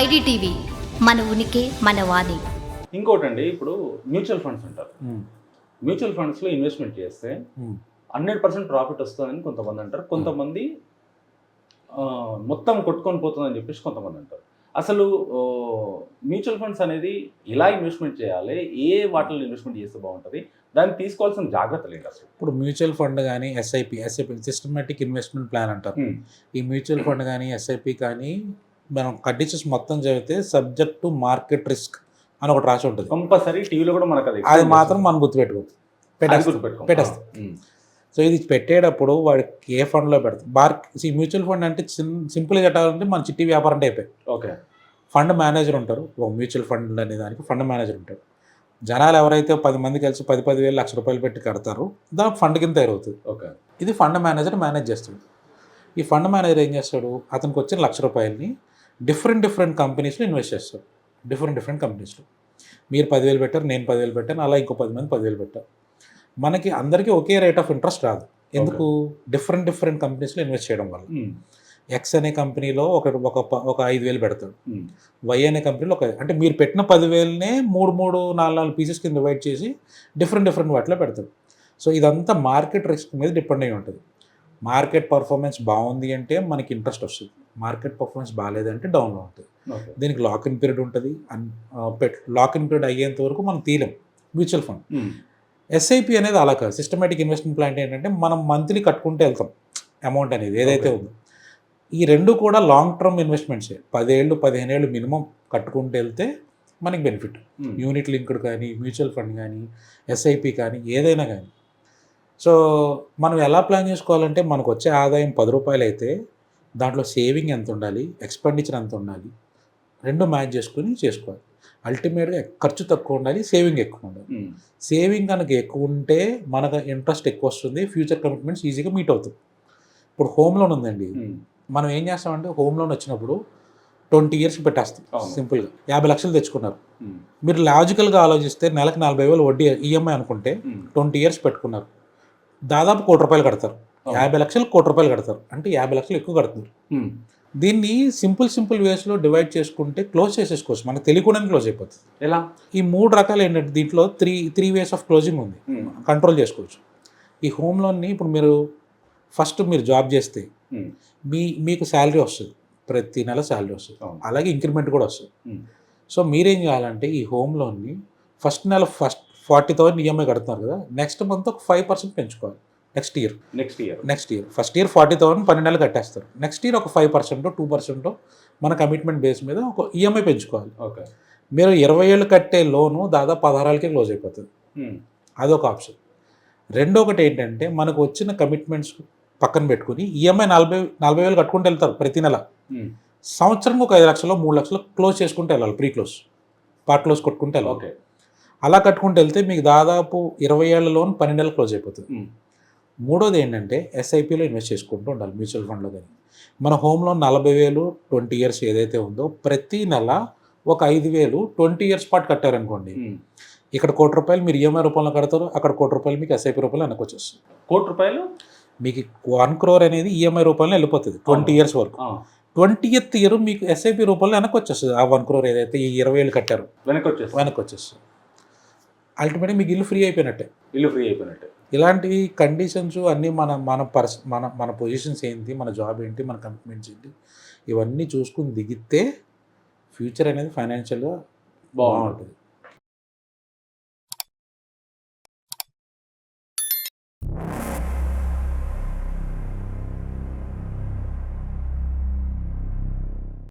IDTV మన ఉనికి మన వాణి. ఇంకోటి అండి ఇప్పుడు మ్యూచువల్ ఫండ్స్ అంటారు. మ్యూచువల్ ఫండ్స్లో ఇన్వెస్ట్మెంట్ చేస్తే హండ్రెడ్ పర్సెంట్ ప్రాఫిట్ వస్తుందని కొంతమంది అంటారు. కొంతమంది మొత్తం కొట్టుకొని పోతుందని చెప్పేసి కొంతమంది అంటారు. అసలు మ్యూచువల్ ఫండ్స్ అనేది ఎలా ఇన్వెస్ట్మెంట్ చేయాలి? ఏ వాటిలో ఇన్వెస్ట్మెంట్ చేస్తే బాగుంటుంది? దాన్ని తీసుకోవాల్సిన జాగ్రత్తలు ఏంటి అసలు? ఇప్పుడు మ్యూచువల్ ఫండ్ కానీ SIP SIP systematic investment plan అంటారు. ఈ మ్యూచువల్ ఫండ్ కానీ ఎస్ఐపి కానీ మనం కండిషన్స్ మొత్తం చదివితే సబ్జెక్ట్ టు మార్కెట్ రిస్క్ అని ఒకటి రాసి ఉంటుంది. కంపల్సరీ టీవీలో కూడా మనకు అది అది మాత్రం మనం గుర్తుపెట్టుకో. పెట్టేస్తాం. పెట్టేస్తాం. సో ఇది పెట్టేటప్పుడు వాడికి ఏ ఫండ్లో పెడతాం? ఈ మ్యూచువల్ ఫండ్ అంటే సింపుల్గా చెప్పాలంటే మన చిట్టి వ్యాపారం టైపే ఓకే. ఫండ్ మేనేజర్ ఉంటారు. ఒక మ్యూచువల్ ఫండ్ అనే దానికి ఫండ్ మేనేజర్ ఉంటారు. జనాలు ఎవరైతే పది మంది కలిసి పది పది వేలు లక్ష రూపాయలు పెట్టి కడతారో దానికి ఫండ్ కింద తయారవుతుంది. ఓకే. ఇది ఫండ్ మేనేజర్ మేనేజ్ చేస్తాడు. ఈ ఫండ్ మేనేజర్ ఏం చేస్తాడు? అతనికి వచ్చిన లక్ష రూపాయలని డిఫరెంట్ డిఫరెంట్ కంపెనీస్లో ఇన్వెస్ట్ చేస్తాడు డిఫరెంట్ డిఫరెంట్ కంపెనీస్లో మీరు పదివేలు పెట్టారు నేను పదివేలు పెట్టాను అలా ఇంకో పది మంది పదివేలు పెట్టారు. మనకి అందరికీ ఒకే రేట్ ఆఫ్ ఇంట్రెస్ట్ రాదు. ఎందుకు? డిఫరెంట్ డిఫరెంట్ కంపెనీస్లో ఇన్వెస్ట్ చేయడం వల్ల. ఎక్స్ అనే కంపెనీలో ఒక ఒక ఒక ఐదు వేలు పెడతాడు. వై అనే కంపెనీలో ఒక అంటే మీరు పెట్టిన పదివేలనే మూడు మూడు నాలుగు నాలుగు పీసెస్ కింద డివైడ్ చేసి డిఫరెంట్ డిఫరెంట్ వాటిలో పెడతాడు సో ఇదంతా మార్కెట్ రిస్క్ మీద డిపెండ్ అయి ఉంటుంది. మార్కెట్ పర్ఫార్మెన్స్ బాగుంది అంటే మనకి ఇంట్రెస్ట్ వస్తుంది. మార్కెట్ పర్ఫార్మెన్స్ బాగాలేదంటే డౌన్లో ఉంటుంది. దీనికి లాక్ ఇన్ పీరియడ్ ఉంటుంది. అన్ పెట్ లాక్ ఇన్ పీరియడ్ అయ్యేంత వరకు మనం తీయలేం. Mutual fund. ఎస్ఐపి అనేది అలా కాదు. సిస్టమేటిక్ ఇన్వెస్ట్మెంట్ ప్లాన్ ఏంటంటే మనం మంత్లీ కట్టుకుంటూ వెళ్తాం. అమౌంట్ అనేది ఏదైతే. ఉందో. ఈ రెండు కూడా లాంగ్ టర్మ్ ఇన్వెస్ట్మెంట్సే పదేళ్ళు పదిహేను ఏళ్ళు మినిమం కట్టుకుంటూ వెళ్తే మనకి బెనిఫిట్. యూనిట్ లింక్డ్ కానీ మ్యూచువల్ ఫండ్ కానీ ఎస్ఐపి కానీ ఏదైనా కానీ. సో మనం ఎలా ప్లాన్ చేసుకోవాలంటే మనకు వచ్చే ఆదాయం పది రూపాయలు అయితే దాంట్లో సేవింగ్ ఎంత ఉండాలి ఎక్స్పెండిచర్ ఎంత ఉండాలి రెండు మ్యాచ్ చేసుకుని చేసుకోవాలి అల్టిమేట్గా ఖర్చు తక్కువ ఉండాలి సేవింగ్ ఎక్కువ ఉండాలి. సేవింగ్ కనుక ఎక్కువ ఉంటే మనకు ఇంట్రెస్ట్ ఎక్కువ వస్తుంది ఫ్యూచర్ కమిట్మెంట్స్ ఈజీగా మీట్ అవుతుంది ఇప్పుడు హోమ్ లోన్ ఉందండి ఉమ్. మనం ఏం చేస్తామంటే హోమ్ లోన్ వచ్చినప్పుడు ట్వంటీ ఇయర్స్ పెట్టేస్తాం. సింపుల్గా యాభై లక్షలు తెచ్చుకున్నారు ఉమ్. మీరు లాజికల్గా ఆలోచిస్తే నెలకు నలభై వేలు వడ్డీ ఈఎంఐ అనుకుంటే ఉమ్. ట్వంటీ ఇయర్స్ పెట్టుకున్నారు దాదాపు కోటి రూపాయలు కడతారు. యాభై లక్షలు కోటి రూపాయలు కడతారు. అంటే యాభై లక్షలు ఎక్కువ కడుతున్నారు. ఉమ్. దీన్ని సింపుల్ సింపుల్ వేస్లో డివైడ్ చేసుకుంటే క్లోజ్ చేసేసుకోవచ్చు. మనకు తెలియకుండానే క్లోజ్ అయిపోతుంది. ఎలా? ఈ మూడు రకాలు ఏంటంటే దీంట్లో three three ways of closing ఉంది. కంట్రోల్ చేసుకోవచ్చు. ఈ హోమ్ లోన్ని ఇప్పుడు మీరు ఫస్ట్ మీరు జాబ్ చేస్తే. మీ మీకు శాలరీ వస్తుంది. ప్రతి నెల శాలరీ వస్తుంది. అలాగే ఇంక్రిమెంట్ కూడా వస్తుంది. సో మీరేం చేయాలంటే ఈ హోమ్ లోన్ని ఫస్ట్ నెల ఫస్ట్ ఫార్టీ థౌసండ్ ఈఎంఐ కడుతున్నారు కదా నెక్స్ట్ మంత్ ఒక ఫైవ్ పర్సెంట్ పెంచుకోవాలి. Next year next year next year first year forty thousand పన్నెండు నెలలు కట్టేస్తారు. నెక్స్ట్ ఇయర్ ఒక ఫైవ్ పర్సెంట్ టూ పర్సెంట్ మన కమిట్మెంట్ బేస్ మీద ఒక ఈఎంఐ పెంచుకోవాలి. ఓకే మీరు ఇరవై ఏళ్ళు కట్టే లోను దాదాపు పదహారాలకే క్లోజ్ అయిపోతుంది. ఉమ్. అదొక ఆప్షన్ రెండో ఒకటి ఏంటంటే మనకు వచ్చిన కమిట్మెంట్స్ పక్కన పెట్టుకుని ఈఎంఐ నలభై నలభై వేలు కట్టుకుంటూ వెళ్తారు ప్రతి నెల. ఉమ్. సంవత్సరం ఒక ఐదు లక్షలు మూడు లక్షలు క్లోజ్ చేసుకుంటూ వెళ్ళాలి ప్రీ క్లోజ్ పార్ట్ క్లోజ్ కొట్టుకుంటూ వెళ్ళాలి. ఓకే అలా కట్టుకుంటూ వెళ్తే మీకు దాదాపు ఇరవై ఏళ్ళ లోన్ పన్నెండు నెలలు క్లోజ్ అయిపోతుంది. ఉమ్. మూడోది ఏంటంటే ఎస్ఐపిలో ఇన్వెస్ట్ చేసుకుంటూ ఉండాలి మ్యూచువల్ ఫండ్లో కానీ మన హోమ్ లోన్ నలభై వేలు ట్వంటీ ఇయర్స్ ఏదైతే ఉందో ప్రతి నెల ఒక ఐదు వేలు ట్వంటీ ఇయర్స్ పాటు కట్టారనుకోండి. ఇక్కడ కోటి రూపాయలు మీరు ఈఎంఐ రూపంలో కడతారు అక్కడ కోటి రూపాయలు మీకు ఎస్ఐపి రూపాయలు వెనక్కి వచ్చేస్తుంది కోటి రూపాయలు మీకు వన్ క్రోర్ అనేది ఈఎంఐ రూపంలో వెళ్ళిపోతుంది ట్వంటీ. ఇయర్స్ వరకు ఆ. ట్వంటీ ఎత్ ఇయర్ మీకు ఎస్ఐపి రూపంలో వెనక్కి వచ్చేస్తుంది ఆ వన్ క్రోర్ ఏదైతే ఈ ఇరవై ఏళ్ళు కట్టారు వెనక్కి వచ్చేసి వెనక్కి వచ్చేస్తుంది అల్టిమేట్గా మీకు ఇల్లు ఫ్రీ అయిపోయినట్టే. ఇల్లు ఫ్రీ అయిపోయినట్టు. ఇలాంటి కండిషన్స్ అన్నీ మన మన పర్స్ మన మన పొజిషన్స్ ఏంటి మన జాబ్ ఏంటి మన కమిట్మెంట్స్ ఏంటి ఇవన్నీ చూసుకుని దిగితే ఫ్యూచర్ అనేది ఫైనాన్షియల్గా బాగుంటుంది. బాగుంటుంది.